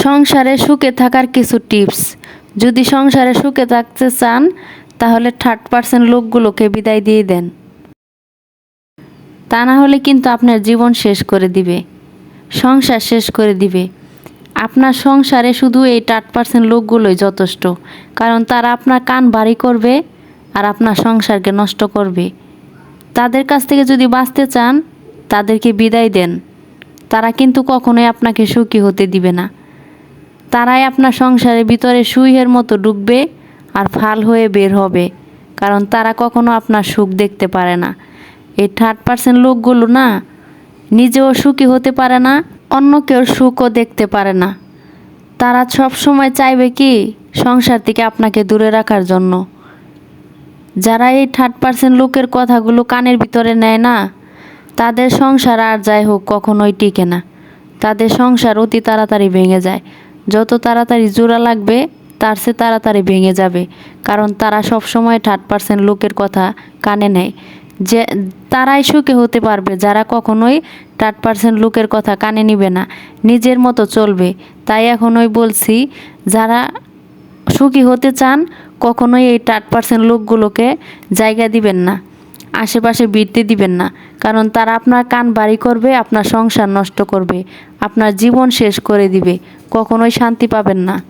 সংসারে সুখে থাকার কিছু টিপস। যদি সংসারে সুখে থাকতে চান, তাহলে থার্ড পার্সেন্ট লোকগুলোকে বিদায় দিয়ে দেন। তা না হলে কিন্তু আপনার জীবন শেষ করে দিবে। সংসার শেষ করে দিবে। আপনার সংসারে শুধু এই থার্ড পার্সেন্ট লোকগুলোই যথেষ্ট, কারণ তারা আপনার কান বাড়ি করবে আর আপনার সংসারকে নষ্ট করবে। তাদের কাছ থেকে যদি বাঁচতে চান, তাদেরকে বিদায় দেন। তারা কিন্তু কখনোই আপনাকে সুখী হতে দিবে না। তারাই আপনার সংসারের ভিতরে সুইহের মতো ঢুকবে আর ফাল হয়ে বের হবে, কারণ তারা কখনো আপনার সুখ দেখতে পারে না। এই থার্ড পার্সেন্ট লোকগুলো না, নিজেও সুখী হতে পারে না অন্য কেউ সুখও দেখতে পারে না। তারা সব সময় চাইবে কি, সংসার থেকে আপনাকে দূরে রাখার জন্য। যারা এই থার্ড পার্সেন্ট লোকের কথাগুলো কানের ভিতরে নেয় না, তাদের সংসার আর যাই হোক কখনোই টিকে না। তাদের সংসার অতি তাড়াতাড়ি ভেঙে যায়। যত তাড়াতাড়ি জোড়া লাগবে, তার সে তাড়াতাড়ি ভেঙে যাবে। কারণ তারা সব সময় থার্ড পার্সেন্ট লোকের কথা কানে নেয়। যে, তারাই সুখে হতে পারবে যারা কখনোই থার্ড পার্সেন্ট লোকের কথা কানে নিবে না। নিজের মতো চলবে। তাই এখনোই বলছি, যারা সুখী হতে চান, কখনোই এই থার্ড পার্সেন্ট লোকগুলোকে জায়গা দিবেন না। আশেপাশে বিরতে দিবেন না। কারণ তারা আপনার কান বাড়ি করবে, আপনার সংসার নষ্ট করবে, আপনার জীবন শেষ করে দিবে, কখনোই শান্তি পাবেন না।